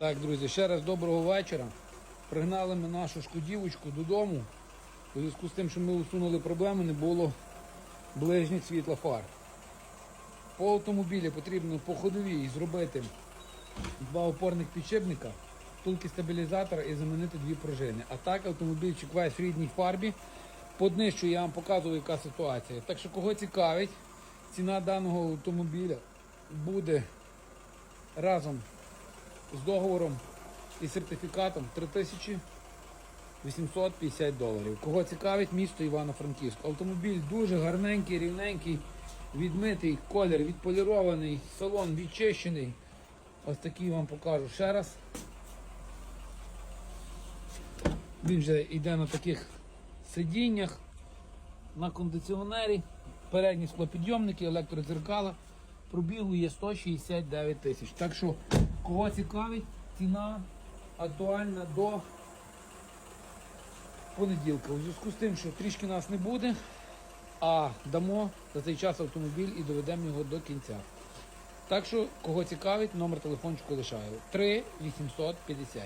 Так, друзі, ще раз доброго вечора. Пригнали ми нашу шкодівочку додому. У зв'язку з тим, що ми усунули проблему, не було ближніх світла фар. По автомобілі потрібно по ходовій зробити два опорних підшипника, втулки стабілізатора і замінити дві пружини. А так автомобільчик весь в рідній фарбі. По днищу я вам показую, яка ситуація. Так що кого цікавить, ціна даного автомобіля буде разом з договором і сертифікатом 3850 доларів. Кого цікавить, місто Івано-Франківськ. Автомобіль дуже гарненький, рівненький, відмитий, колір відполірований, салон відчищений. Ось такий вам покажу ще раз. Він вже йде на таких сидіннях, на кондиціонері, передні склопідйомники, електродзеркала. Пробігу є 169 тисяч. Так що, кого цікавить, ціна актуальна до понеділка. У зв'язку з тим, що трішки нас не буде, а дамо за цей час автомобіль і доведемо його до кінця. Так що, кого цікавить, номер телефончику лишаю. 3 850.